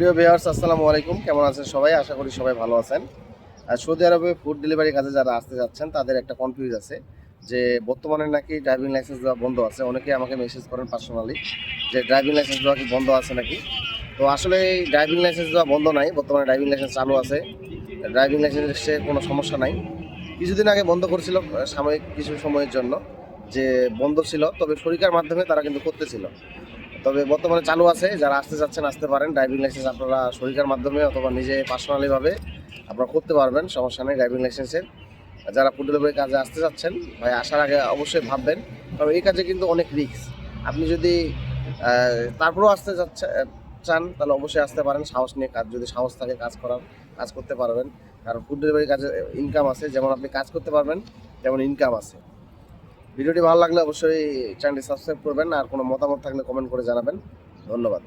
প্রিয় ভিউয়ার্স, আসসালামু আলাইকুম। কেমন আছেন সবাই? আশা করি সবাই ভালো আছেন। সৌদি আরবে ফুড ডেলিভারি কাজে যারা আসতে যাচ্ছেন, তাদের একটা কনফিউজ আছে যে বর্তমানে নাকি ড্রাইভিং লাইসেন্স দেওয়া বন্ধ আছে। অনেকে আমাকে মেসেজ করেন পার্সোনালি যে ড্রাইভিং লাইসেন্স দেওয়া কি বন্ধ আছে নাকি? তো আসলে ড্রাইভিং লাইসেন্স দেওয়া বন্ধ নাই। বর্তমানে ড্রাইভিং লাইসেন্স চালু আছে। ড্রাইভিং লাইসেন্সে কোনো সমস্যা নাই। কিছুদিন আগে বন্ধ করেছিল সাময়িক কিছু সময়ের জন্য যে বন্ধ ছিল, তবে শরিকার মাধ্যমে তারা কিন্তু করতেছিল। তবে বর্তমানে চালু আছে, যারা আসতে চাচ্ছেন আসতে পারেন। ড্রাইভিং লাইসেন্স আপনারা শরিকার মাধ্যমে অথবা নিজে পার্সোনালিভাবে আপনারা করতে পারবেন, সমস্যা নেই ড্রাইভিং লাইসেন্সের যারা ফুড ডেলিভারি কাজে আসতে চাচ্ছেন, ভাই, আসার আগে অবশ্যই ভাববেন, কারণ এই কাজে কিন্তু অনেক রিস্ক আপনি যদি তারপরেও আসতে চান, তাহলে অবশ্যই আসতে পারেন। সাহস নিয়ে কাজ, যদি সাহস থাকে কাজ করার, কাজ করতে পারবেন। কারণ ফুড ডেলিভারি কাজে ইনকাম আছে, যেমন আপনি কাজ করতে পারবেন, তেমন ইনকাম আছে। ভিডিওটি ভালো লাগলে অবশ্যই চ্যানেলটি সাবস্ক্রাইব করবেন আর কোনো মতামত থাকলে কমেন্ট করে জানাবেন। ধন্যবাদ।